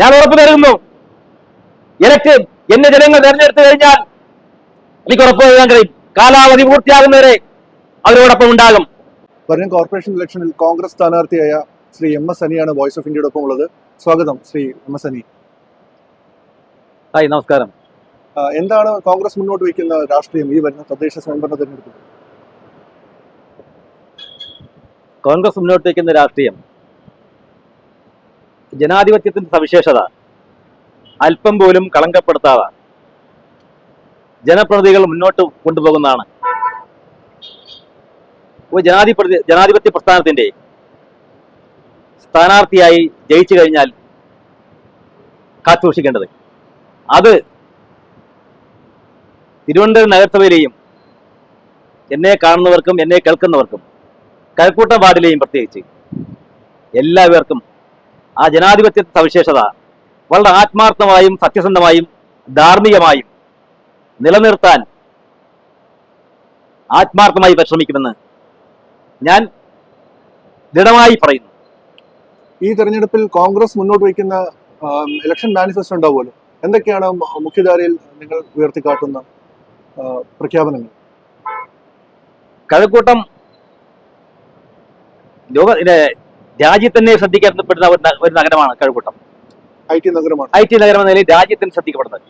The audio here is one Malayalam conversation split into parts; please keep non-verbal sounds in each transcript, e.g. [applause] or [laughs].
ഞാൻ ഉറപ്പ് നൽകുന്നു. എനിക്ക് എന്നെ ജനങ്ങൾ തെരഞ്ഞെടുത്തു കഴിഞ്ഞാൽ എനിക്ക് ഉറപ്പ് നൽകാൻ കഴിയും. കാലാവധി പൂർത്തിയാകുന്നവരെ അവരോടൊപ്പം ഉണ്ടാകും. വരും കോർപ്പറേഷൻ ഇലക്ഷനിൽ കോൺഗ്രസ് സ്ഥാനാർത്ഥിയായ ശ്രീ എം എസ് അനിയാണ് വോയിസ് ഓഫ് ഇന്ത്യയുടെ ഒപ്പം ഉള്ളത്. സ്വാഗതം Shri M S Ani. Hi നമസ്കാരം. എന്താണ് കോൺഗ്രസ് മുന്നോട്ട് വയ്ക്കുന്ന രാഷ്ട്രീയം ഈ വരുന്ന തദ്ദേശ സ്വയംഭരണ തെരഞ്ഞെടുപ്പിൽ? കോൺഗ്രസ് മുന്നോട്ട് വയ്ക്കുന്ന രാഷ്ട്രീയം ജനാധിപത്യത്തിന്റെ സവിശേഷത അല്പം പോലും കളങ്കപ്പെടുത്താതെ ജനപ്രതിനിധികൾ മുന്നോട്ട് കൊണ്ടുപോകുന്നതാണ്. ജനാധിപത്യ ജനാധിപത്യ പ്രസ്ഥാനത്തിന്റെ സ്ഥാനാർത്ഥിയായി ജയിച്ചു കഴിഞ്ഞാൽ കാത്തുസൂക്ഷിക്കേണ്ടത്. അത് തിരുവനന്തപുരം നഗരസഭയിലെയും എന്നെ കാണുന്നവർക്കും എന്നെ കേൾക്കുന്നവർക്കും കഴക്കൂട്ടം വാർഡിലെയും പ്രത്യേകിച്ച് എല്ലാവർക്കും ആ ജനാധിപത്യ സവിശേഷത വളരെ ആത്മാർത്ഥമായും സത്യസന്ധമായും ധാർമ്മികമായും നിലനിർത്താൻ ആത്മാർത്ഥമായി പരിശ്രമിക്കുമെന്ന് ഞാൻ ദൃഢമായി പറയുന്നു. ഈ തെരഞ്ഞെടുപ്പിൽ കോൺഗ്രസ് മുന്നോട്ട് വയ്ക്കുന്ന ഇലക്ഷൻ മാനിഫെസ്റ്റോ ഉണ്ടാവുമല്ലോ. എന്തൊക്കെയാണ് മുഖ്യധാരയിൽ നിങ്ങൾ ഉയർത്തിക്കാട്ടുന്ന പ്രഖ്യാപനങ്ങൾ? കഴക്കൂട്ടം ലോക രാജ്യത്തന്നെ ശ്രദ്ധിക്കപ്പെടുന്ന ഒരു നഗരമാണ് കഴക്കൂട്ടം. ഐ ടി നഗരമാണ്. ഐ ടി നഗരം എന്ന നിലയിൽ രാജ്യത്തിന് ശ്രദ്ധിക്കപ്പെടുന്നത്.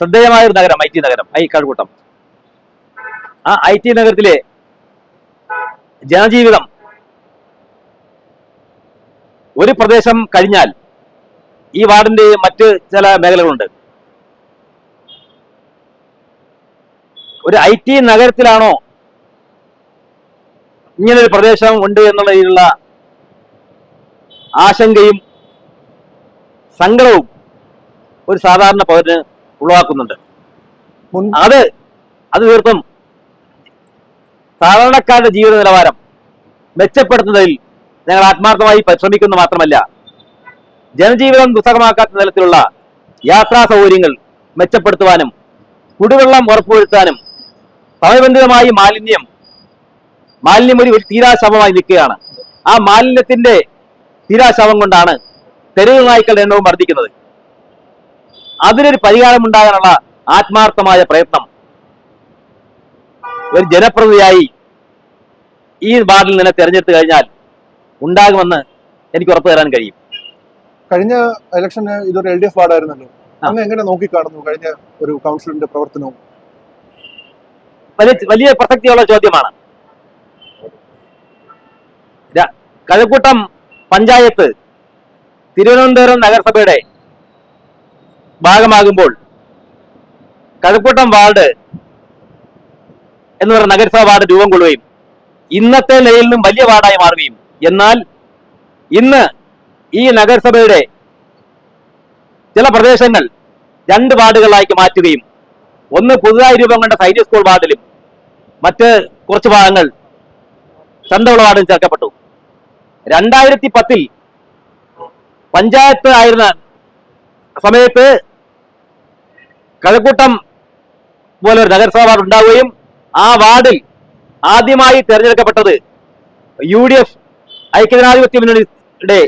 ശ്രദ്ധേയമായ ഒരു നഗരം ഐ ടി നഗരം ഐ കഴക്കൂട്ടം. ആ ഐ ടി നഗരത്തിലെ ജനജീവിതം ഒരു പ്രദേശം കഴിഞ്ഞാൽ ഈ വാർഡിന്റെ മറ്റ് ചില മേഖലകളുണ്ട്. ഒരു ഐ ടി നഗരത്തിലാണോ ഇങ്ങനൊരു പ്രദേശം ഉണ്ട് എന്നുള്ള രീതിയിലുള്ള ആശങ്കയും സങ്കടവും ഒരു സാധാരണ പൗരന് ഉളവാക്കുന്നുണ്ട്. അത് അത് തീർത്തും സാധാരണക്കാരുടെ ജീവിത നിലവാരം മെച്ചപ്പെടുത്തുന്നതിൽ ഞങ്ങൾ ആത്മാർത്ഥമായി പരിശ്രമിക്കുന്നു മാത്രമല്ല ജനജീവിതം ദുസ്സഹമാക്കാത്ത തരത്തിലുള്ള യാത്രാ സൗകര്യങ്ങൾ മെച്ചപ്പെടുത്തുവാനും കുടിവെള്ളം ഉറപ്പുവരുത്താനും സമയബന്ധിതമായി മാലിന്യം മാലിന്യം ഒരു തീരാശവമായി നിൽക്കുകയാണ്. ആ മാലിന്യത്തിന്റെ തീരാശവം കൊണ്ടാണ് തെരുവ് നായ്ക്കളുടെ എണ്ണവും വർദ്ധിക്കുന്നത്. അതിനൊരു പരിഹാരം ഉണ്ടാകാനുള്ള ആത്മാർത്ഥമായ പ്രയത്നം. ഒരു ജനപ്രതിയായി ഈ വാർഡിൽ നിന്നെ തെരഞ്ഞെടുത്തു കഴിഞ്ഞാൽ ഉണ്ടാകുമെന്ന് എനിക്ക് ഉറപ്പു തരാൻ കഴിയും. കഴിഞ്ഞ ഇലക്ഷന് ഇതൊരു എൽ ഡി എഫ് വാർഡായിരുന്നല്ലോ. അങ്ങ് എങ്ങനെ നോക്കിക്കാണുന്നു കഴിഞ്ഞ ഒരു കൗൺസിലിന്റെ പ്രവർത്തനവും? വലിയ വലിയ പ്രസക്തിയുള്ള ചോദ്യമാണ്. കഴക്കൂട്ടം പഞ്ചായത്ത് തിരുവനന്തപുരം നഗരസഭയുടെ ഭാഗമാകുമ്പോൾ കഴക്കൂട്ടം വാർഡ് എന്ന് പറയുന്ന നഗരസഭ വാർഡ് രൂപം കൊള്ളുകയും ഇന്നത്തെ നിലയിൽ നിന്നും വലിയ വാർഡായി മാറുകയും. എന്നാൽ ഇന്ന് ഈ നഗരസഭയുടെ ചില പ്രദേശങ്ങൾ രണ്ട് വാർഡുകളാക്കി മാറ്റുകയും ഒന്ന് പുതുതായി രൂപം കണ്ട സൈനിക സ്കൂൾ വാർഡിലും മറ്റ് കുറച്ച് ഭാഗങ്ങൾ ചന്തവള വാർഡിലും ചേർക്കപ്പെട്ടു. രണ്ടായിരത്തി പത്തിൽ പഞ്ചായത്ത് ആയിരുന്ന സമയത്ത് കഴക്കൂട്ടം പോലെ ഒരു നഗരസഭ വാർഡ് ഉണ്ടാവുകയും ആ വാർഡിൽ ആദ്യമായി തെരഞ്ഞെടുക്കപ്പെട്ടത് യു ഡി എഫ് ഐക്യജനാധിപത്യ മുന്നണിയുടെ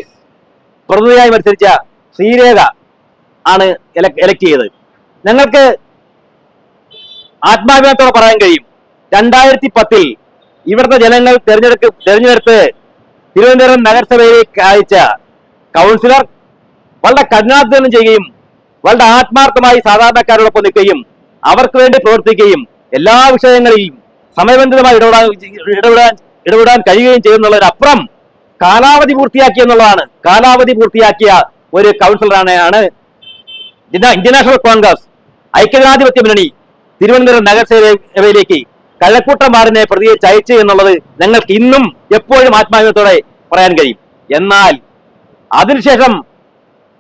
പ്രതിനിധിയായി മത്സരിച്ച ശ്രീരേഖ ആണ് എലക്ട് ചെയ്തത്. ഞങ്ങൾക്ക് ആത്മാഭിമാനത്തോടെ പറയാൻ കഴിയും. രണ്ടായിരത്തി പത്തിൽ ഇവിടുത്തെ ജനങ്ങൾ തെരഞ്ഞെടുക്ക് തെരഞ്ഞെടുത്ത് തിരുവനന്തപുരം നഗരസഭയിലേക്ക് അയച്ച കൗൺസിലർ വളരെ കഠിനാധ്വാനം ചെയ്യുകയും വളരെ ആത്മാർത്ഥമായി സാധാരണക്കാരോടൊപ്പം നിൽക്കുകയും അവർക്ക് വേണ്ടി പ്രവർത്തിക്കുകയും എല്ലാ വിഷയങ്ങളിലും സമയബന്ധിതമായി ഇടപെടാൻ ഇടപെടാൻ ഇടപെടാൻ കഴിയുകയും ചെയ്യുന്നുള്ളതിനപ്പുറം കാലാവധി പൂർത്തിയാക്കി എന്നുള്ളതാണ്. കാലാവധി പൂർത്തിയാക്കിയ ഒരു കൗൺസിലറാണ് ആണ് ഇന്ത്യ- ഇന്ത്യൻ നാഷണൽ കോൺഗ്രസ് ഐക്യജനാധിപത്യ മുന്നണി തിരുവനന്തപുരം നഗരസഭയിലേക്ക് കഴക്കൂട്ടം മാറിനെ പ്രതിയെ ചയച്ചു എന്നുള്ളത് ഞങ്ങൾക്ക് ഇന്നും എപ്പോഴും ആത്മാഭിമാനത്തോടെ പറയാൻ കഴിയും. എന്നാൽ അതിനുശേഷം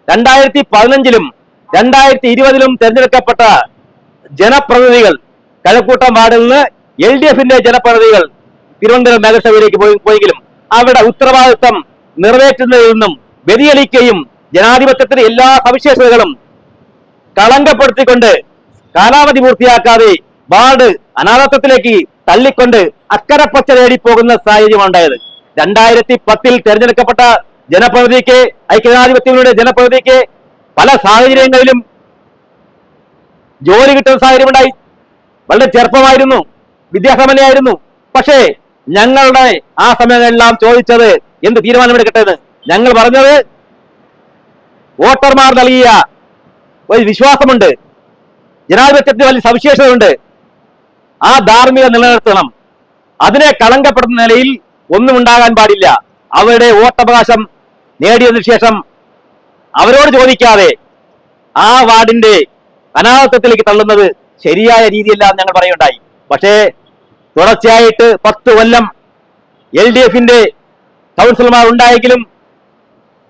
രണ്ടായിരത്തി പതിനഞ്ചിലും രണ്ടായിരത്തി ഇരുപതിലും തെരഞ്ഞെടുക്കപ്പെട്ട ജനപ്രതിനിധികൾ കഴക്കൂട്ടം വാർഡിൽ നിന്ന് എൽ ഡി എഫിന്റെ ജനപ്രതിനിധികൾ തിരുവനന്തപുരം നഗരസഭയിലേക്ക് പോയി പോയെങ്കിലും അവരുടെ ഉത്തരവാദിത്വം നിറവേറ്റുന്നതിൽ നിന്നും വ്യതിചലിക്കുകയും ജനാധിപത്യത്തിന്റെ എല്ലാ സവിശേഷതകളും കളങ്കപ്പെടുത്തിക്കൊണ്ട് കാലാവധി പൂർത്തിയാക്കാതെ വാർഡ് അനാഥത്വത്തിലേക്ക് തള്ളിക്കൊണ്ട് അക്കരപ്പച്ച തേടി പോകുന്ന ഉണ്ടായത് രണ്ടായിരത്തി പത്തിൽ തെരഞ്ഞെടുക്കപ്പെട്ട ജനപ്രതിനിധിക്ക് ഐക്യജനാധിപത്യങ്ങളുടെ ജനപ്രതിനിധിക്ക് പല സാഹചര്യങ്ങളിലും ജോലി കിട്ടുന്ന സാഹചര്യം ഉണ്ടായി വളരെ ചെറുപ്പമായിരുന്നു വിദ്യാസമ്പന്നയായിരുന്നു. പക്ഷേ ഞങ്ങളുടെ ആ സമയങ്ങളെല്ലാം ചോദിച്ചത് എന്ത് തീരുമാനമെടുക്കട്ടെ എന്ന്. ഞങ്ങൾ പറഞ്ഞത് വോട്ടർമാർ നൽകിയ ഒരു വിശ്വാസമുണ്ട്. ജനാധിപത്യത്തിന് വലിയ സവിശേഷതയുണ്ട്. ആ ധാർമ്മിക നിലനിർത്തണം. അതിനെ കളങ്കപ്പെടുന്ന നിലയിൽ ഒന്നും ഉണ്ടാകാൻ പാടില്ല. അവരുടെ വോട്ടവകാശം നേടിയതിനു ശേഷം അവരോട് ചോദിക്കാതെ ആ വാർഡിന്റെ അനാഥത്വത്തിലേക്ക് തള്ളുന്നത് ശരിയായ രീതിയല്ല എന്ന് ഞങ്ങൾ പറയുണ്ടായി പക്ഷേ തുടർച്ചയായിട്ട് പത്ത് കൊല്ലം എൽ ഡി എഫിന്റെ കൗൺസിലർമാർ ഉണ്ടായെങ്കിലും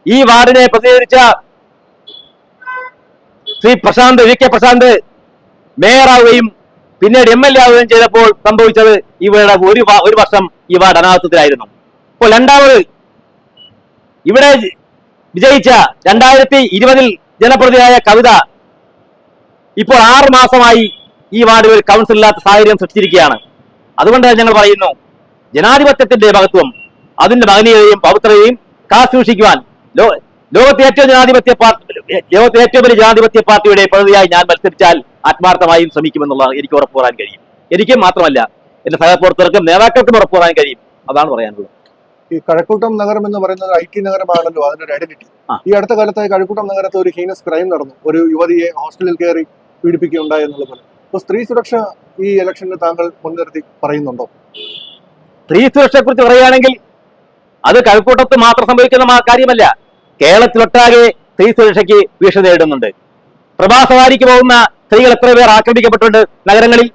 ഈ വാർഡിനെ പ്രതിനിധീകരിച്ച ശ്രീ പ്രശാന്ത് വി കെ പ്രശാന്ത് മേയറാവുകയും പിന്നീട് എം എൽ എ ആവുകയും ചെയ്തപ്പോൾ സംഭവിച്ചത് ഇവരുടെ ഒരു ഒരു വർഷം ഈ വാർഡ് അനാഥത്വത്തിലായിരുന്നു ഇപ്പോൾ രണ്ടാമത് ഇവിടെ വിജയിച്ച രണ്ടായിരത്തി ഇരുപതിൽ ജനപ്രതിയായ കവിത ഇപ്പോൾ ആറ് മാസമായി ഈ വാർഡിൽ ഒരു കൗൺസിൽ ഇല്ലാത്ത സാഹചര്യം സൃഷ്ടിച്ചിരിക്കുകയാണ്. അതുകൊണ്ട് ഞങ്ങൾ പറയുന്നു ജനാധിപത്യത്തിന്റെ മഹത്വം അതിന്റെ മഹനീയതയും പവിത്രതയും കാസൂക്ഷിക്കുവാൻ ലോ ലോകത്തെ ഏറ്റവും ജനാധിപത്യ പാർട്ടി ലോകത്തെ ഏറ്റവും വലിയ ജനാധിപത്യ പാർട്ടിയുടെ പ്രതിയായി ഞാൻ മത്സരിച്ചാൽ ആത്മാർത്ഥമായും ശ്രമിക്കുമെന്നുള്ളതാണ് എനിക്ക് ഉറപ്പ് പറയാൻ കഴിയും. എനിക്ക് മാത്രമല്ല എന്റെ സഹപ്രവർത്തകർക്കും നേതാക്കൾക്കും ഉറപ്പ് പറയാൻ കഴിയും. അതാണ് പറയാനുള്ളത്. ഈ കഴക്കൂട്ടം നഗരം എന്ന് പറയുന്നത് ഐ ടി നഗരമാണല്ലോ അതിന്റെ ഒരു ഐഡന്റിറ്റി. ഈ അടുത്ത കാലത്തായി കഴക്കൂട്ടം നഗരത്ത് ഒരു ഹീനസ് ക്രൈം നടന്നു. ഒരു യുവതിയെ ഹോസ്റ്റലിൽ കയറി പീഡിപ്പിക്കുകയുണ്ടായി എന്നുള്ള പോലെ. അപ്പൊ സ്ത്രീ സുരക്ഷ ഈ ഇലക്ഷനിൽ താങ്കൾ മുൻനിർത്തി പറയുന്നുണ്ടോ? സ്ത്രീ സുരക്ഷയെ കുറിച്ച് പറയുകയാണെങ്കിൽ അത് കഴക്കൂട്ടത്ത് മാത്രം സംഭവിക്കുന്ന കാര്യമല്ല. കേരളത്തിലൊട്ടാകെ സ്ത്രീ സുരക്ഷയ്ക്ക് ഭീഷണി നേരിടുന്നുണ്ട്. പ്രഭാസവാരിക്ക് പോകുന്ന സ്ത്രീകൾ എത്ര പേർ ആക്രമിക്കപ്പെട്ടിട്ടുണ്ട് നഗരങ്ങളിൽ?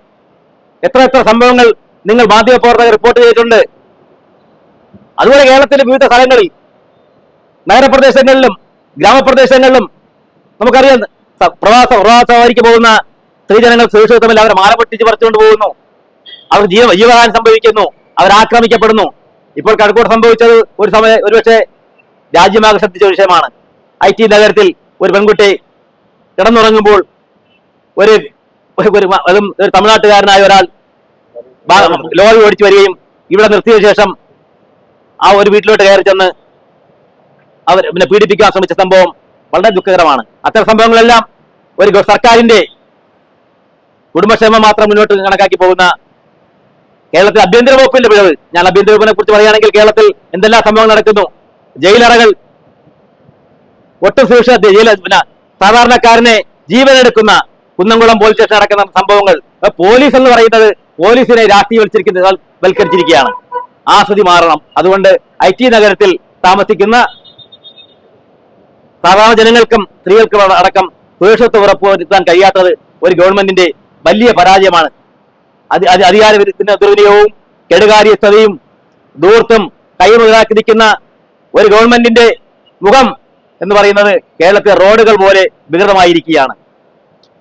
എത്ര എത്ര സംഭവങ്ങൾ നിങ്ങൾ മാധ്യമ പ്രവർത്തകർ റിപ്പോർട്ട് ചെയ്തിട്ടുണ്ട്? അതുപോലെ കേരളത്തിലെ വിവിധ സ്ഥലങ്ങളിൽ നഗരപ്രദേശങ്ങളിലും ഗ്രാമപ്രദേശങ്ങളിലും നമുക്കറിയാം പ്രവാസ പ്രവാസവാരിക്ക് പോകുന്ന സ്ത്രീജനങ്ങൾ സുരക്ഷിതത്വമില്ല അവരെ മാല പൊട്ടിച്ച് പറിച്ചുകൊണ്ട് പോകുന്നു. അവർ ജീവ ജീവഹാനി സംഭവിക്കുന്നു. അവർ ആക്രമിക്കപ്പെടുന്നു. ഇപ്പോൾ കഴക്കൂട്ട് സംഭവിച്ചത് ഒരു സമയം ഒരുപക്ഷെ രാജ്യമാകെ ശ്രദ്ധിച്ച വിഷയമാണ്. ഐ ടി നഗരത്തിൽ ഒരു പെൺകുട്ടി കിടന്നുറങ്ങുമ്പോൾ ഒരു ഒരു- ഒരു തമിഴ്നാട്ടുകാരനായ ഒരാൾ ലോറി ഓടിച്ചു വരികയും ഇവിടെ നിർത്തിയ ശേഷം ആ ഒരു വീട്ടിലോട്ട് കയറി ചെന്ന് അവർ പിന്നെ പീഡിപ്പിക്കാൻ ശ്രമിച്ച സംഭവം വളരെ ദുഃഖകരമാണ്. അത്തരം സംഭവങ്ങളെല്ലാം ഒരു സർക്കാരിന്റെ കുടുംബക്ഷേമം മാത്രം മുന്നോട്ട് കണക്കാക്കി പോകുന്ന കേരളത്തിൽ ആഭ്യന്തര വകുപ്പിന്റെ പിഴവ്. ഞാൻ ആഭ്യന്തര വകുപ്പിനെ കുറിച്ച് പറയുകയാണെങ്കിൽ കേരളത്തിൽ എന്തെല്ലാം സംഭവങ്ങൾ നടക്കുന്നു? ജയിലറകൾ ഒട്ടും സുരക്ഷ സാധാരണക്കാരനെ ജീവനെടുക്കുന്ന കുന്നംകുളം പോലീസ് സ്റ്റേഷൻ നടക്കുന്ന സംഭവങ്ങൾ. പോലീസ് എന്ന് പറയുന്നത് പോലീസിനെ രാഷ്ട്രീയവൽക്കരിക്കുന്ന വൽക്കരിച്ചിരിക്കുകയാണ്. ആ സ്ഥിതി മാറണം. അതുകൊണ്ട് ഐ ടി നഗരത്തിൽ താമസിക്കുന്ന സാധാരണ ജനങ്ങൾക്കും സ്ത്രീകൾക്കും അടക്കം സുരക്ഷിതത്വം ഉറപ്പുവരുത്താൻ കഴിയാത്തത് ഒരു ഗവൺമെന്റിന്റെ വലിയ പരാജയമാണ്. അതി അത് അധികാരത്തിന്റെ ദുർവിനിയോഗവും കെടുകാര്യസ്ഥതയും ദൂർത്തും കൈമുതലാക്കി നിൽക്കുന്ന ഒരു ഗവൺമെന്റിന്റെ മുഖം എന്ന് പറയുന്നത് കേരളത്തിലെ റോഡുകൾ പോലെ വികൃതമായിരിക്കുകയാണ്.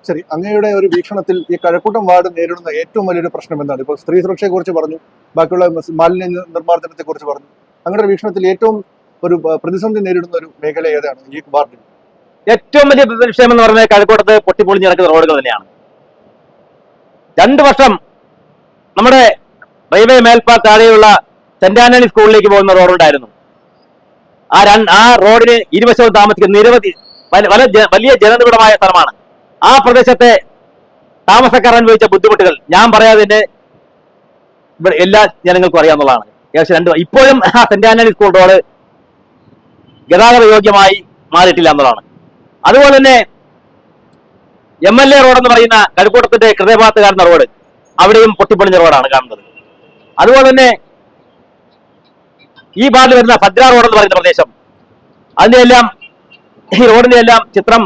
ശരി അങ്ങയുടെ ഒരു വീക്ഷണത്തിൽ ഈ കഴക്കൂട്ടം വാർഡ് നേരിടുന്ന ഏറ്റവും വലിയൊരു പ്രശ്നം എന്താണ്? ഇപ്പോൾ സ്ത്രീ സുരക്ഷയെ കുറിച്ച് പറഞ്ഞു ബാക്കിയുള്ള മാലിന്യ നിർമ്മാർജനത്തെ കുറിച്ച് പറഞ്ഞു. അങ്ങയുടെ വീക്ഷണത്തിൽ ഏറ്റവും ഒരു പ്രതിസന്ധി നേരിടുന്ന ഒരു മേഖല ഏതാണ് ഈ വാർഡിൽ? ഏറ്റവും വലിയ വിഷയം എന്ന് പറഞ്ഞാൽ കഴക്കൂട്ടത്ത് പൊട്ടിപ്പൊളിഞ്ഞ് നടക്കുന്ന റോഡുകൾ തന്നെയാണ്. രണ്ടു വർഷം നമ്മുടെ റെയിൽവേ മേൽപ്പാ താഴെയുള്ള സെന്റ് ആന്റണി സ്കൂളിലേക്ക് പോകുന്ന റോഡുണ്ടായിരുന്നു ആ രണ്ട് ആ റോഡിന് ഇരുവശവും താമസിക്കുന്ന നിരവധി വലിയ ജനനിബിഡമായ സ്ഥലമാണ്. ആ പ്രദേശത്തെ താമസക്കാർ അനുഭവിച്ച ബുദ്ധിമുട്ടുകൾ ഞാൻ പറയാതെ തന്നെ എല്ലാ ജനങ്ങൾക്കും അറിയാവുന്നതാണ്. ഏകദേശം രണ്ട് ഇപ്പോഴും ആ [laughs] സെന്റ് ആന്റണി സ്കൂൾ റോഡ് ഗതാഗത യോഗ്യമായി മാറിയിട്ടില്ല എന്നുള്ളതാണ്. അതുപോലെ തന്നെ എം എൽ എ റോഡ് എന്ന് പറയുന്ന കഴുക്കൂട്ടത്തിന്റെ ഹൃദയഭാഗത്ത് റോഡ് അവിടെയും പൊട്ടിപ്പൊളിഞ്ഞ റോഡാണ് കാണുന്നത്. അതുപോലെ തന്നെ ഈ ഭാഗത്ത് വരുന്ന ഭദ്ര റോഡ് എന്ന് പറയുന്ന പ്രദേശം അതിന്റെ എല്ലാം ഈ റോഡിന്റെ എല്ലാം ചിത്രം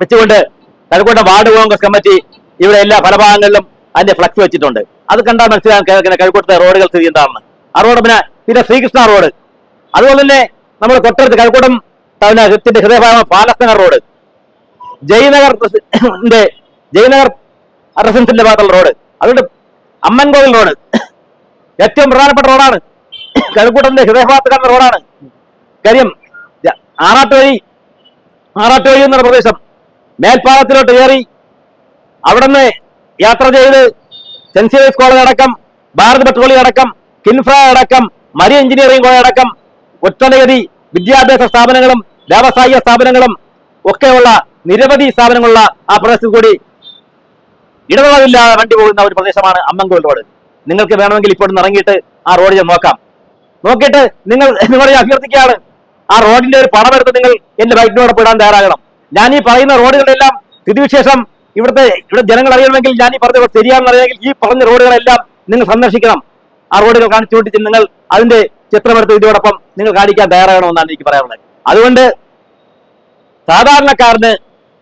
വെച്ചുകൊണ്ട് കഴക്കൂട്ടം വാർഡ് കോൺഗ്രസ് കമ്മിറ്റി ഇവിടെ എല്ലാ പല ഭാഗങ്ങളിലും അതിന്റെ ഫ്ലക്സ് വെച്ചിട്ടുണ്ട്. അത് കണ്ടാൽ മനസ്സിലാക്കാൻ കഴക്കൂട്ടത്തെ റോഡുകൾ സ്ഥിതി എന്താണെന്ന്. ആ റോഡ് പിന്നെ പിന്നെ ശ്രീകൃഷ്ണ റോഡ്. അതുപോലെ തന്നെ നമ്മൾ തൊട്ടടുത്ത് കഴക്കൂട്ടം ത്തിന്റെ ഹൃദയഭാഗം പാലസ്നഗർ റോഡ്. ജയനഗർ ജയനഗർ റെസിഡൻസിന്റെ ഭാഗത്തുള്ള റോഡ്. അതുകൊണ്ട് അമ്മൻകോവിൽ റോഡ്. ഏറ്റവും പ്രധാനപ്പെട്ട റോഡാണ്. കഴക്കൂട്ടത്തിന്റെ ഹൃദയഭാഗത്ത് കാണുന്ന റോഡാണ്. കാര്യം ആറാട്ടുവഴി ആറാട്ടുവഴി എന്ന പ്രദേശം മേൽപ്പാലത്തിലോട്ട് കയറി അവിടുന്ന് യാത്ര ചെയ്ത് സെന്റ് സേവിയസ് കോളേജ് അടക്കം ഭാരത് പെട്രോളിയം അടക്കം കിൻഫ്ര അടക്കം മരി എഞ്ചിനീയറിംഗ് കോളേജ് അടക്കം ഒട്ടനവധി വിദ്യാഭ്യാസ സ്ഥാപനങ്ങളും വ്യാവസായിക സ്ഥാപനങ്ങളും ഒക്കെയുള്ള നിരവധി സ്ഥാപനങ്ങളുള്ള ആ പ്രദേശത്ത് കൂടി ഇടവേളവില്ലാതെ വണ്ടി പോകുന്ന ഒരു പ്രദേശമാണ് അമ്മങ്കോൽ റോഡ് നിങ്ങൾക്ക് വേണമെങ്കിൽ ഇപ്പോൾ ഇറങ്ങിയിട്ട് ആ റോഡ് ഞാൻ നോക്കാം. നോക്കിയിട്ട് നിങ്ങൾ നിങ്ങളെ അഭ്യർത്ഥിക്കുകയാണ് ആ റോഡിന്റെ ഒരു പണമെടുത്ത് നിങ്ങൾ എന്റെ ബൈക്കിനോടൊപ്പം ഇടാൻ തയ്യാറാകണം. ഞാൻ ഈ പറയുന്ന റോഡുകളെല്ലാം സ്ഥിതിവിശേഷം ഇവിടുത്തെ ഇവിടെ ജനങ്ങൾ അറിയണമെങ്കിൽ ഞാൻ ഈ പറഞ്ഞ ശരിയാണെന്ന് അറിയാമെങ്കിൽ ഈ പറഞ്ഞ റോഡുകളെല്ലാം നിങ്ങൾ സന്ദർശിക്കണം. ആ റോഡുകൾ കാണിച്ചു കൊണ്ടിട്ട് നിങ്ങൾ അതിന്റെ ചിത്രമെടുത്ത് ഇതോടൊപ്പം നിങ്ങൾ കാണിക്കാൻ തയ്യാറാകണമെന്നാണ് എനിക്ക് പറയാനുള്ളത്. അതുകൊണ്ട് സാധാരണക്കാരന്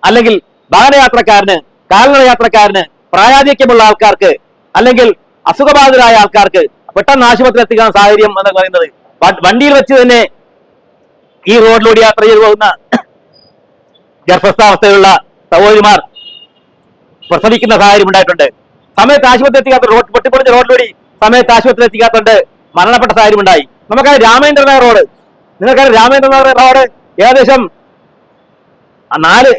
അല്ലെങ്കിൽ വാഹനയാത്രക്കാരന് കാൽനട യാത്രക്കാരന് പ്രായാധിക്യമുള്ള ആൾക്കാർക്ക് അല്ലെങ്കിൽ അസുഖബാധിതരായ ആൾക്കാർക്ക് പെട്ടെന്ന് ആശുപത്രി എത്തിക്കാൻ സാഹചര്യം എന്ന് പറയുന്നത് വണ്ടിയിൽ വെച്ച് തന്നെ ഈ റോഡിലൂടെ യാത്ര ചെയ്തു പോകുന്ന ഗർഭസ്ഥാവസ്ഥയിലുള്ള സഹോദരിമാർ പ്രസവിക്കുന്ന സാഹചര്യം ഉണ്ടായിട്ടുണ്ട്. സമയത്ത് ആശുപത്രി എത്തിക്കാത്ത റോഡ് പൊട്ടിപ്പൊളിച്ച റോഡിലൂടെ സമയത്ത് ആശുപത്രി എത്തിക്കാത്തതുകൊണ്ട് മരണപ്പെട്ട സാഹചര്യം ഉണ്ടായി. നമുക്കത് രാമേന്ദ്രനാഥ റോഡ്. നിങ്ങൾക്കത് രാമേന്ദ്രനാഥ റോഡ് ഏകദേശം നാല്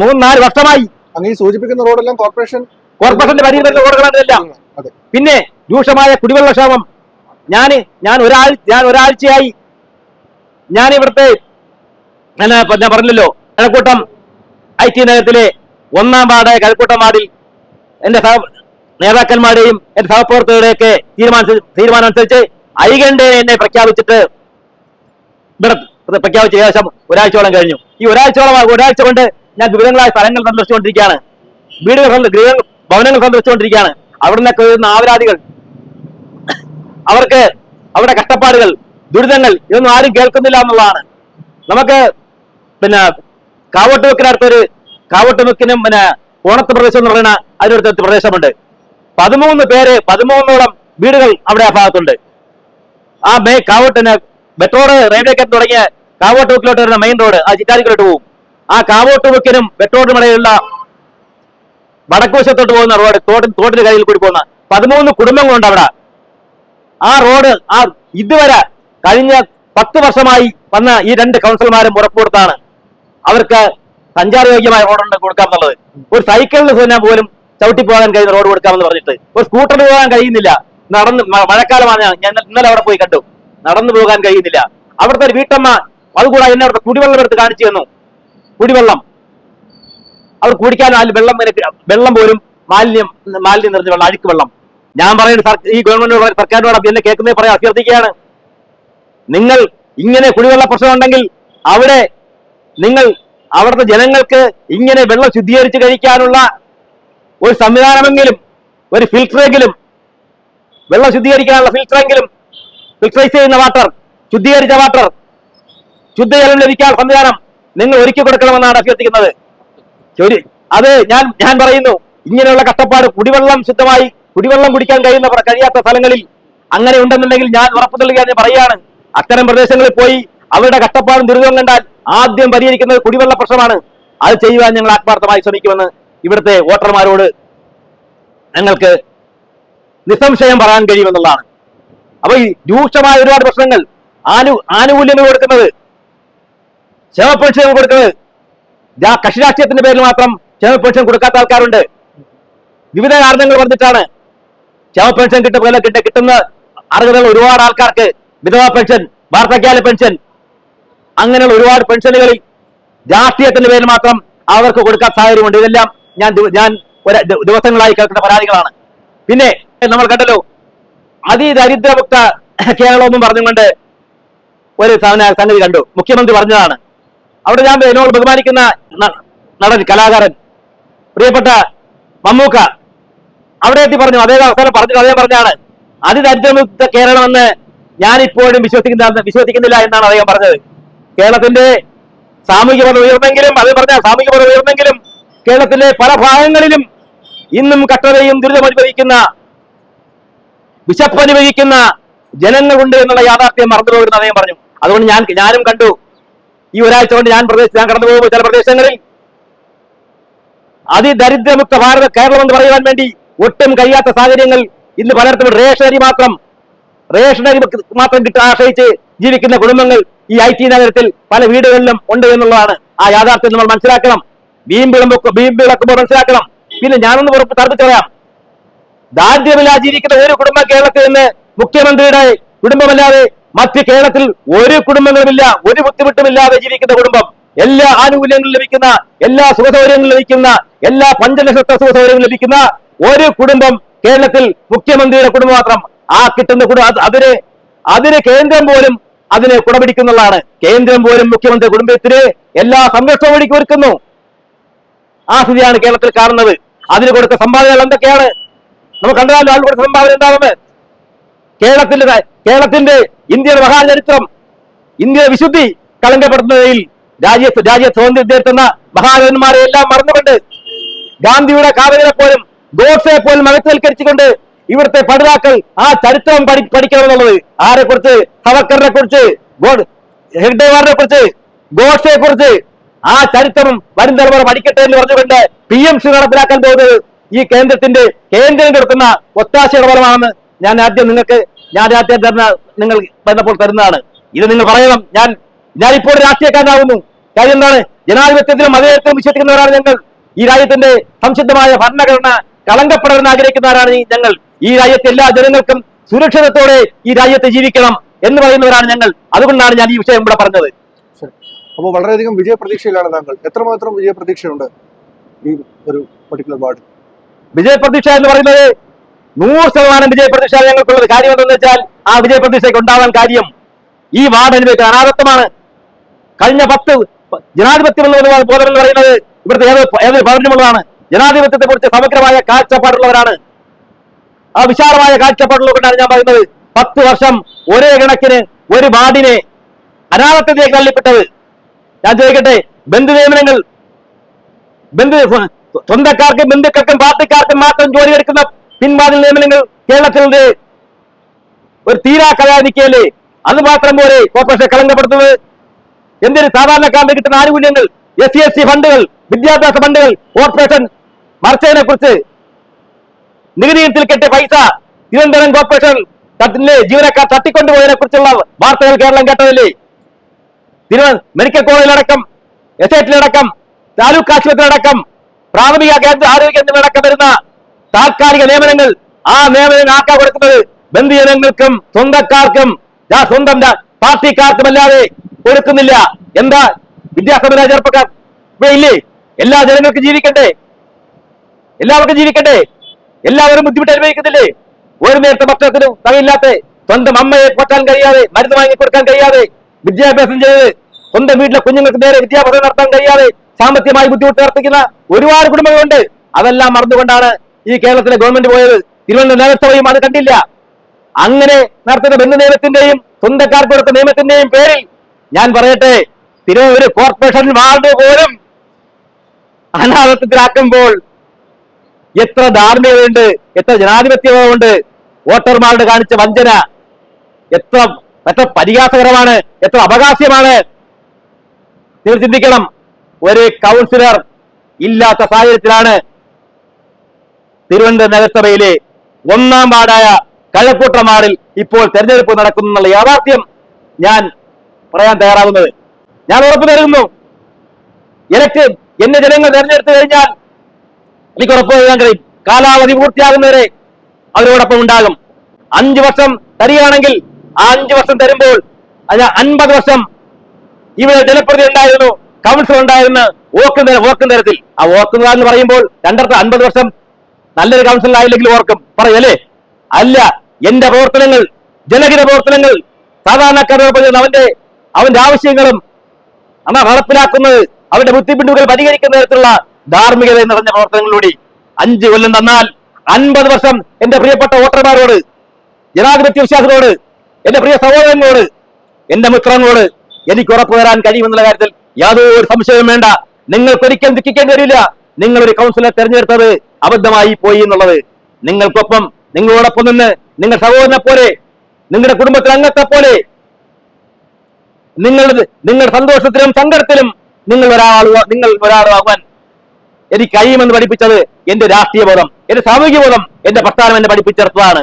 മൂന്ന് നാല് വർഷമായി. അങ്ങനെ സൂചിപ്പിക്കുന്ന റോഡെല്ലാം കോർപ്പറേഷൻ കോർപ്പറേഷന്റെ പരിധി വരുന്ന റോഡുകളാണ് ഇതെല്ലാം. അതെ. പിന്നെ രൂക്ഷമായ കുടിവെള്ളക്ഷാമം. ഞാൻ ഞാൻ ഒരാഴ്ച ഞാൻ ഒരാഴ്ചയായി ഞാൻ ഇവിടുത്തെ ഞാൻ പറഞ്ഞല്ലോ കഴക്കൂട്ടം ഐ ടി നഗരത്തിലെ ഒന്നാം വാർഡ് കഴക്കൂട്ടം വാർഡിൽ എന്റെ സഹ നേതാക്കന്മാരെയും എന്റെ സഹപ്രവർത്തകരുടെയൊക്കെ തീരുമാന തീരുമാനം അനുസരിച്ച് എന്നെ പ്രഖ്യാപിച്ചിട്ട് പ്രഖ്യാപിച്ച ഏകദേശം ഒരാഴ്ചയോളം കഴിഞ്ഞു. ഈ ഒരാഴ്ചയോളം ഒരാഴ്ച കൊണ്ട് ഞാൻ വിവിധങ്ങളായ സ്ഥലങ്ങൾ സന്ദർശിച്ചുകൊണ്ടിരിക്കുകയാണ്. വീടുകൾ ഗൃഹ ഭവനങ്ങൾ സന്ദർശിച്ചുകൊണ്ടിരിക്കുകയാണ്. അവിടെ നിന്നൊക്കെ വരുന്ന ആവരാദികൾ അവർക്ക് അവരുടെ കഷ്ടപ്പാടുകൾ ദുരിതങ്ങൾ ഇതൊന്നും ആരും കേൾക്കുന്നില്ല എന്നുള്ളതാണ്. നമുക്ക് പിന്നെ കാവട്ടുമുക്കിനടുത്തൊരു കാവട്ടുമുക്കിനും പിന്നെ ഓണത്ത് പ്രദേശം എന്ന് പറയുന്ന അതിനടുത്ത് പ്രദേശമുണ്ട്. പതിമൂന്ന് പേര് പതിമൂന്നോളം വീടുകൾ അവിടെ ആ ഭാഗത്തുണ്ട്. ആ മേ കാവട്ടിന് മെട്രോഡ് റെയിൽവേ കയറ്റം തുടങ്ങിയ കാവോട്ടുമുക്കിലോട്ട് വരുന്ന മെയിൻ റോഡ് ആ ചിറ്റാരിക്കലോട്ട് പോകും. ആ കാവോട്ടുമുക്കിനും മെട്രോഡിനും ഇടയിലുള്ള വടക്കുവശത്തോട്ട് പോകുന്ന റോഡ് തോട്ടിൽ തോട്ടിന് കയ്യിൽ കൂടി പോകുന്ന പതിമൂന്ന് കുടുംബങ്ങളുണ്ട് അവിടെ. ആ റോഡ് ആ ഇതുവരെ കഴിഞ്ഞ പത്ത് വർഷമായി വന്ന ഈ രണ്ട് കൗൺസിലർമാരും ഉറപ്പ് കൊടുത്താണ് അവർക്ക് സഞ്ചാരയോഗ്യമായ റോഡുണ്ട് കൊടുക്കാമെന്നുള്ളത് ഒരു സൈക്കിളിന് തന്നെ പോലും ചവിട്ടി പോകാൻ കഴിയുന്ന റോഡ് കൊടുക്കാമെന്ന് പറഞ്ഞിട്ട്. ഒരു സ്കൂട്ടറിന് പോകാൻ കഴിയുന്നില്ല. നടന്ന് മഴക്കാലമാണ്. ഞാൻ ഇന്നലെ അവിടെ പോയി കണ്ടു. നടന്നു പോകാൻ കഴിയുന്നില്ല. അവിടുത്തെ ഒരു വീട്ടമ്മ അതുകൂടാതെ എന്നെ അവിടുത്തെ കുടിവെള്ളം എടുത്ത് കാണിച്ചു തന്നു. കുടിവെള്ളം. അവർ കുടിക്കാൻ വെള്ളം വെള്ളം പോലും മാലിന്യം മാലിന്യം നിറഞ്ഞ വെള്ളം അഴുക്ക് വെള്ളം. ഞാൻ പറയുന്നത് ഈ ഗവൺമെന്റിനോട് സർക്കാരിനോട് എന്നെ കേൾക്കുന്നേ പറയാൻ അഭ്യർത്ഥിക്കുകയാണ്. നിങ്ങൾ ഇങ്ങനെ കുടിവെള്ള പ്രശ്നം ഉണ്ടെങ്കിൽ അവിടെ നിങ്ങൾ അവിടുത്തെ ജനങ്ങൾക്ക് ഇങ്ങനെ വെള്ളം ശുദ്ധീകരിച്ച് കഴിക്കാനുള്ള ഒരു സംവിധാനമെങ്കിലും ഒരു ഫിൽറ്ററെങ്കിലും വെള്ളം ശുദ്ധീകരിക്കാനുള്ള ഫിൽറ്ററെങ്കിലും ഫിൽറ്ററൈസ് ചെയ്യുന്ന വാട്ടർ ശുദ്ധീകരിച്ച വാട്ടർ ശുദ്ധജലം ലഭിക്കാൻ സംവിധാനം നിങ്ങൾ ഒരുക്കി കൊടുക്കണമെന്നാണ് അഭ്യർത്ഥിക്കുന്നത്. അത് ഞാൻ ഞാൻ പറയുന്നു ഇങ്ങനെയുള്ള കഷ്ടപ്പാട് കുടിവെള്ളം ശുദ്ധമായി കുടിവെള്ളം കുടിക്കാൻ കഴിയുന്ന കഴിയാത്ത സ്ഥലങ്ങളിൽ അങ്ങനെ ഉണ്ടെന്നുണ്ടെങ്കിൽ ഞാൻ ഉറപ്പു നൽകുക പറയുകയാണ്. അത്തരം പ്രദേശങ്ങളിൽ പോയി അവരുടെ കഷ്ടപ്പാടും ദുരിതവും കണ്ടാൽ ആദ്യം പരിഹരിക്കുന്നത് കുടിവെള്ള പ്രശ്നമാണ്. അത് ചെയ്യുവാൻ ഞങ്ങൾ ആത്മാർത്ഥമായി ശ്രമിക്കുമെന്ന് ഇവിടുത്തെ വോട്ടർമാരോട് ഞങ്ങൾക്ക് നിസ്സംശയം പറയാൻ കഴിയുമെന്നുള്ളതാണ്. അപ്പൊ ഈ രൂക്ഷമായ ഒരുപാട് പ്രശ്നങ്ങൾ ആനു ആനുകൂല്യങ്ങൾ കൊടുക്കുന്നത് ക്ഷേമപെൻഷൻ കൊടുക്കുന്നത് കക്ഷി രാഷ്ട്രീയത്തിന്റെ പേരിൽ മാത്രം ക്ഷേമപെൻഷൻ കൊടുക്കാത്ത ആൾക്കാരുണ്ട്. വിവിധ കാരണങ്ങൾ പറഞ്ഞിട്ടാണ് ക്ഷേമപെൻഷൻ കിട്ടുന്ന കിട്ട കിട്ടുന്ന അർഹതകൾ ഒരുപാട് ആൾക്കാർക്ക് വിധവാ പെൻഷൻ വാർദ്ധക്യാല പെൻഷൻ അങ്ങനെയുള്ള ഒരുപാട് പെൻഷനുകളിൽ രാഷ്ട്രീയത്തിന്റെ പേരിൽ മാത്രം അവർക്ക് കൊടുക്കാൻ സാഹചര്യമുണ്ട്. ഇതെല്ലാം ഞാൻ ഞാൻ ദിവസങ്ങളായി കേൾക്കുന്ന പരാതികളാണ്. പിന്നെ നമ്മൾ കണ്ടല്ലോ അതിദരിദ്രമുക്ത കേരളം എന്നും പറഞ്ഞുകൊണ്ട് ഒരു സംഗതി കണ്ടു. മുഖ്യമന്ത്രി പറഞ്ഞതാണ്. അവിടെ ഞാൻ എന്നോട് ബഹുമാനിക്കുന്ന നടൻ കലാകാരൻ പ്രിയപ്പെട്ട മമ്മൂക്ക അവിടെ എത്തി പറഞ്ഞു. അതേ അവസരം പറഞ്ഞത് അതേ പറഞ്ഞാണ് അതിദരിദ്രമുക്ത കേരളം എന്ന് ഞാൻ ഇപ്പോഴും വിശ്വസിക്കുന്ന വിശ്വസിക്കുന്നില്ല എന്നാണ് അദ്ദേഹം പറഞ്ഞത്. കേരളത്തിന്റെ സാമൂഹിക പദം ഉയർന്നെങ്കിലും അത് പറഞ്ഞ സാമൂഹിക പദം ഉയർന്നെങ്കിലും കേരളത്തിലെ പല ഭാഗങ്ങളിലും ഇന്നും കട്ടതയും ദുരിതമനുഭവിക്കുന്ന വിശപ്പനുഭവിക്കുന്ന ജനങ്ങളുണ്ട് എന്നുള്ള യാഥാർത്ഥ്യം മറന്നു പോകുന്ന അദ്ദേഹം പറഞ്ഞു. അതുകൊണ്ട് ഞാൻ ഞാനും കണ്ടു. ഈ ഒരാഴ്ച കൊണ്ട് ഞാൻ പ്രദേശം ഞാൻ കടന്നു പോകുമ്പോൾ ചില പ്രദേശങ്ങളിൽ അതിദരിദ്രമുക്ത ഭാരത കേരളം എന്ന് പറയുവാൻ വേണ്ടി ഒട്ടും കഴിയാത്ത സാഹചര്യങ്ങൾ ഇന്ന് പലയിടത്തും റേഷനരി മാത്രം റേഷനരി മാത്രം കിട്ടാൻ ആശ്രയിച്ച് ജീവിക്കുന്ന കുടുംബങ്ങൾ ഈ ഐ ടി നഗരത്തിൽ പല വീടുകളിലും ഉണ്ട് എന്നുള്ളതാണ് ആ യാഥാർത്ഥ്യം നമ്മൾ മനസ്സിലാക്കണം. ബീം വിളമ്പോ ബീം വിളക്കുമ്പോൾ മനസ്സിലാക്കണം. പിന്നെ ഞാനൊന്ന് പുറത്ത് തർക്കിച്ചു പറയാം. ദാരിദ്ര്യമില്ലാതെ ജീവിക്കുന്ന ഒരു കുടുംബം കേരളത്തിൽ നിന്ന് മുഖ്യമന്ത്രിയുടെ കുടുംബമല്ലാതെ മറ്റ് കേരളത്തിൽ ഒരു കുടുംബങ്ങളുമില്ല ഒരു ബുദ്ധിമുട്ടുമില്ലാതെ ജീവിക്കുന്ന കുടുംബം. എല്ലാ ആനുകൂല്യങ്ങളും ലഭിക്കുന്ന എല്ലാ സുഖസൗകര്യങ്ങളും ലഭിക്കുന്ന എല്ലാ പഞ്ചനക്ഷത്ര സുഖസൗകര്യങ്ങളും ലഭിക്കുന്ന ഒരു കുടുംബം കേരളത്തിൽ മുഖ്യമന്ത്രിയുടെ കുടുംബം മാത്രം. ആ കിട്ടുന്ന കുടുംബം അത് അതിന് അതിന് കേന്ദ്രം പോലും അതിന് കുടപിടിക്കുന്നതാണ്. കേന്ദ്രം പോലും മുഖ്യമന്ത്രി കുടുംബത്തിന് എല്ലാ സംരക്ഷണവും ഒരുക്കി ഒരുക്കുന്നു. ആ സ്ഥിതിയാണ് കേരളത്തിൽ കാണുന്നത്. അതിന് കൊടുത്ത സംഭാവനകൾ എന്തൊക്കെയാണ്? നമുക്ക് കണ്ടാലോ ആൾ കൊടുത്ത സംഭാവന എന്താണെന്ന് കേരളത്തിന്റെ കേരളത്തിന്റെ ഇന്ത്യയുടെ മഹാചരിത്രം ഇന്ത്യയുടെ വിശുദ്ധി കളങ്കപ്പെടുത്തുന്നതിൽ രാജ്യ രാജ്യ സ്വാതന്ത്ര്യം നേടുന്ന മഹാരഥന്മാരെ എല്ലാം മറന്നുകൊണ്ട് ഗാന്ധിയുടെ കാവലിനെ പോലും ഗോഡ്സെ പോലും അകത്തുവൽക്കരിച്ചുകൊണ്ട് ഇവിടുത്തെ പഠിതാക്കൾ ആ ചരിത്രം പഠി പഠിക്കണമെന്നുള്ളത് ആരെ കുറിച്ച്? ഹവക്കറിനെ കുറിച്ച് ഗോഡ് ഹെഗ്ഡേവാറിനെ കുറിച്ച് ഗോഡ്സെ കുറിച്ച്. ആ ചരിത്രം വരും തലമുറ പഠിക്കട്ടെ എന്ന് പറഞ്ഞുകൊണ്ട് പി എം സി നടപ്പിലാക്കാൻ പോകുന്നത് ഈ കേന്ദ്രത്തിന്റെ കേന്ദ്രം കൊടുക്കുന്ന ഒത്താശയുടെ ഫലമാണെന്ന് ഞാൻ ആദ്യം നിങ്ങൾക്ക് ഞാൻ ആദ്യം തരുന്ന നിങ്ങൾ തന്നപ്പോൾ തരുന്നതാണ്. ഇത് നിങ്ങൾ പറയണം. ഞാൻ ഞാനിപ്പോൾ രാഷ്ട്രീയക്കാരനാകുന്നു. കാര്യം എന്താണ്? ജനാധിപത്യത്തിലും മതേതരത്തിനും വിശ്വസിക്കുന്നവരാണ് ഞങ്ങൾ. ഈ രാജ്യത്തിന്റെ സംശുദ്ധമായ ഭരണഘടന കളങ്കപ്പെടാൻ ആഗ്രഹിക്കുന്നവരാണ് ഞങ്ങൾ. ഈ രാജ്യത്തെ എല്ലാ ജനങ്ങൾക്കും സുരക്ഷിതത്തോടെ ഈ രാജ്യത്തെ ജീവിക്കണം എന്ന് പറയുന്നവരാണ് ഞങ്ങൾ. അതുകൊണ്ടാണ് ഞാൻ ഈ വിഷയം ഇവിടെ പറഞ്ഞത്. അപ്പോൾ വളരെയധികം വിജയപ്രതീക്ഷയിലാണ് താങ്കൾ. എത്രമാത്രം വിജയപ്രതീക്ഷയുണ്ട് ഈ ഒരു പർട്ടിക്കുലർ വാർഡ് വിജയപ്രതീക്ഷ എന്ന് പറയുന്നത് നൂറ് ശതമാനം വിജയപ്രതീക്ഷ ഞങ്ങൾക്കുള്ളത്. കാര്യം എന്തെന്ന് വെച്ചാൽ ആ വിജയപ്രതീക്ഷയ്ക്ക് ഉണ്ടാവാൻ കാര്യം ഈ വാർഡ് അനുഭവിക്കുന്ന അനാഥത്വമാണ്. കഴിഞ്ഞ പത്ത് ജനാധിപത്യം എന്ന് ബോധം എന്ന് പറയുന്നത് ഇവിടുത്തെ ഏത് ഏതൊരു പൗരനുമുള്ളതാണ്. ജനാധിപത്യത്തെ കുറിച്ച് സമഗ്രമായ കാഴ്ചപ്പാടുള്ളവരാണ്. ആ വിശാലമായ കാഴ്ചപ്പാടുള്ളതുകൊണ്ടാണ് ഞാൻ പറയുന്നത്. പത്ത് വർഷം ഒരേ കണക്കിന് ഒരു വാർഡിനെ അനാഥത്വത്തിലേക്ക് തള്ളിപ്പെട്ടത് ഞാൻ ചോദിക്കട്ടെ ബന്ധു നിയമനങ്ങൾ ബന്ധു സ്വന്തക്കാർക്കും ബന്ധുക്കൾക്കും പാർട്ടിക്കാർക്കും മാത്രം ജോലി എടുക്കുന്ന പിൻവാതിൽ നിയമനങ്ങൾ കേരളത്തിലുണ്ട്. ഒരു തീരാ കഥ നിൽക്കല്ലേ അത് മാത്രം പോലെ കോർപ്പറേഷൻ കളങ്കപ്പെടുത്തുന്നത്. എന്തിന് സാധാരണക്കാരന് കിട്ടുന്ന ആനുകൂല്യങ്ങൾ? എസ് സി എസ് സി ഫണ്ടുകൾ വിദ്യാഭ്യാസ ഫണ്ടുകൾ കോർപ്പറേഷൻ മറച്ചതിനെ കുറിച്ച് നികുതിയിൽ കെട്ടിയ പൈസ തിരുവനന്തപുരം കോർപ്പറേഷൻ ജീവനക്കാർ തട്ടിക്കൊണ്ടുപോയതിനെ കുറിച്ചുള്ള വാർത്തകൾ കേരളം കേട്ടതല്ലേ? മെഡിക്കൽ കോളേജിലടക്കം എസ്റ്റേറ്റിലടക്കം താലൂക്ക് ആശുപത്രിയിലടക്കം പ്രാഥമിക കേന്ദ്ര ആരോഗ്യ കേന്ദ്രങ്ങളടക്കം വരുന്ന താൽക്കാലിക നിയമനങ്ങൾ ആ നിയമനങ്ങൾ ആക്കാൻ കൊടുക്കുന്നത്? ബന്ധുജനങ്ങൾക്കും സ്വന്തക്കാർക്കും. സ്വന്തം പാർട്ടിക്കാർക്കും അല്ലാതെ കൊടുക്കുന്നില്ല. എന്താ? വിദ്യാസമ്പന്ന ചെറുപ്പക്കാർ ഇല്ലേ എല്ലാ ജനങ്ങൾക്കും ജീവിക്കട്ടെ എല്ലാവർക്കും ജീവിക്കട്ടെ എല്ലാവരും ബുദ്ധിമുട്ട് അനുഭവിക്കുന്നില്ലേ? ഒരു നേരത്തെ ഭക്ഷണത്തിന് തകയില്ലാത്ത സ്വന്തം അമ്മയെ പോറ്റാൻ കഴിയാതെ മരുന്ന് വാങ്ങി കൊടുക്കാൻ കഴിയാതെ വിദ്യാഭ്യാസം ചെയ്ത് സ്വന്തം വീട്ടിലെ കുഞ്ഞുങ്ങൾക്ക് നേരെ വിദ്യാഭ്യാസം നടത്താൻ കഴിയാതെ സാമ്പത്തികമായി ബുദ്ധിമുട്ട് നടത്തിക്കുന്ന ഒരുപാട് കുടുംബങ്ങളുണ്ട്. അതെല്ലാം മറന്നുകൊണ്ടാണ് ഈ കേരളത്തിലെ ഗവൺമെന്റ് പോയത്. തിരുവനന്തപുരം നഗരസഭയും അത് കണ്ടില്ല. അങ്ങനെ നടത്തുന്ന ബന്ധു നിയമത്തിന്റെയും സ്വന്തക്കാർക്ക് കൊടുത്ത നിയമത്തിന്റെയും പേരിൽ ഞാൻ പറയട്ടെ തിരുവനന്തപുരം കോർപ്പറേഷൻ വാർഡ് പോലും അനാഥത്വത്തിലാക്കുമ്പോൾ എത്ര ധാർമ്മികതയുണ്ട് എത്ര ജനാധിപത്യമുണ്ട് വോട്ടർമാരുടെ കാണിച്ച വഞ്ചന എത്ര എത്ര പരിഹാസകരമാണ് എത്ര അപകാസ്യമാണ് നിങ്ങൾ ചിന്തിക്കണം ഒരു കൗൺസിലർ ഇല്ലാത്ത സാഹചര്യത്തിലാണ് തിരുവനന്തപുരം നഗരസഭയിലെ ഒന്നാം വാർഡായ കഴക്കൂട്ടം വാർഡിൽ ഇപ്പോൾ തെരഞ്ഞെടുപ്പ് നടക്കുന്നു എന്നുള്ള യാഥാർത്ഥ്യം ഞാൻ പറയാൻ തയ്യാറാകുന്നത് ഞാൻ ഉറപ്പു നൽകുന്നു. എനിക്ക് എന്നെ ജനങ്ങൾ തെരഞ്ഞെടുത്തു കഴിഞ്ഞാൽ എനിക്ക് ഉറപ്പ് നൽകാൻ കഴിയും കാലാവധി പൂർത്തിയാകുന്നവരെ അവരോടൊപ്പം ഉണ്ടാകും. അഞ്ചു വർഷം തരികയാണെങ്കിൽ ആ അഞ്ചു വർഷം തരുമ്പോൾ അൻപത് വർഷം ഇവിടെ ജനപ്രതി ഉണ്ടായിരുന്നു കൗൺസിൽ ഉണ്ടായിരുന്നു ഓക്കും തര ഓക്കും തരത്തിൽ ആ ഓക്കുന്ന എന്ന് പറയുമ്പോൾ രണ്ടർത്ഥം അൻപത് വർഷം നല്ലൊരു കൗൺസിലർ ആയില്ലെങ്കിൽ ഓർക്കും. പറയല്ലേ? അല്ല എന്റെ പ്രവർത്തനങ്ങൾ ജനഹിത പ്രവർത്തനങ്ങൾ സാധാരണക്കാരോടൊപ്പം അവന്റെ അവന്റെ ആവശ്യങ്ങളും നടപ്പിലാക്കുന്നത് അവരുടെ ബുദ്ധിമുട്ടുകൾ പരിഹരിക്കുന്ന തരത്തിലുള്ള ധാർമ്മികത നിറഞ്ഞ പ്രവർത്തനങ്ങളിലൂടെ അഞ്ച് കൊല്ലം തന്നാൽ അൻപത് വർഷം എന്റെ പ്രിയപ്പെട്ട വോട്ടർമാരോട് ജനാധിപത്യ വിശ്വാസികളോട് എന്റെ പ്രിയ സഹോദരങ്ങളോട് എന്റെ മിത്രങ്ങളോട് എനിക്ക് ഉറപ്പു തരാൻ കഴിയുമെന്നുള്ള കാര്യത്തിൽ യാതൊരു സംശയവും വേണ്ട. നിങ്ങൾക്കൊരിക്കലും ദുഃഖിക്കേണ്ടി വരില്ല. നിങ്ങൾ ഒരു തെരഞ്ഞെടുത്തത് അബദ്ധമായി പോയി എന്നുള്ളത്. നിങ്ങൾക്കൊപ്പം നിങ്ങളോടൊപ്പം നിന്ന് നിങ്ങൾ സഹോദരനെ പോലെ നിങ്ങളുടെ കുടുംബത്തിലെ അംഗത്തെ പോലെ നിങ്ങളുടെ നിങ്ങളുടെ സന്തോഷത്തിലും സങ്കടത്തിലും നിങ്ങൾ ഒരാൾ നിങ്ങൾ ഒരാളാകുവാൻ എനിക്ക് കഴിയുമെന്ന് പഠിപ്പിച്ചത് എന്റെ രാഷ്ട്രീയ ബോധം എന്റെ സാമൂഹിക ബോധം എന്റെ പ്രസ്ഥാനം എന്നെ പഠിപ്പിച്ചെടുത്തതാണ്.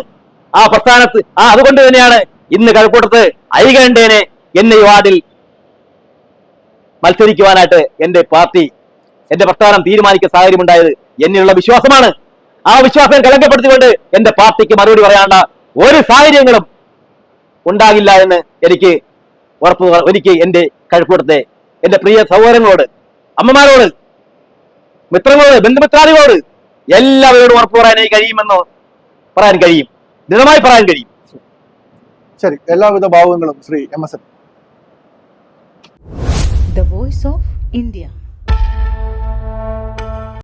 ആ പ്രസ്ഥാനത്ത് ആ അതുകൊണ്ട് തന്നെയാണ് ഇന്ന് കഴക്കൂട്ടത്ത് ഐകണ്ടേനെ എന്നെ ഈ വാർഡിൽ മത്സരിക്കുവാനായിട്ട് എന്റെ പാർട്ടി എന്റെ പ്രസ്ഥാനം തീരുമാനിക്കുന്ന സാഹചര്യം ഉണ്ടായത് വിശ്വാസമാണ്. ആ വിശ്വാസം കളങ്കപ്പെടുത്തിക്കൊണ്ട് എന്റെ പാർട്ടിക്ക് മറുപടി പറയാനുള്ള ഒരു സാഹചര്യങ്ങളും ഉണ്ടാകില്ല എന്ന് എനിക്ക് ഉറപ്പ് എനിക്ക് എന്റെ കഴക്കൂട്ടത്തെ എന്റെ പ്രിയ സഹോദരങ്ങളോട് അമ്മമാരോട് മിത്രങ്ങളോട് ബന്ധുമിത്രാദികളോട് എല്ലാവരോടും ഉറപ്പ് പറയാനായി കഴിയുമെന്ന് പറയാൻ കഴിയും. ദൃഢമായി പറയാൻ കഴിയും. ശരി എല്ലാവിധ ഭാവങ്ങളും Shri M S N. The Voice of India.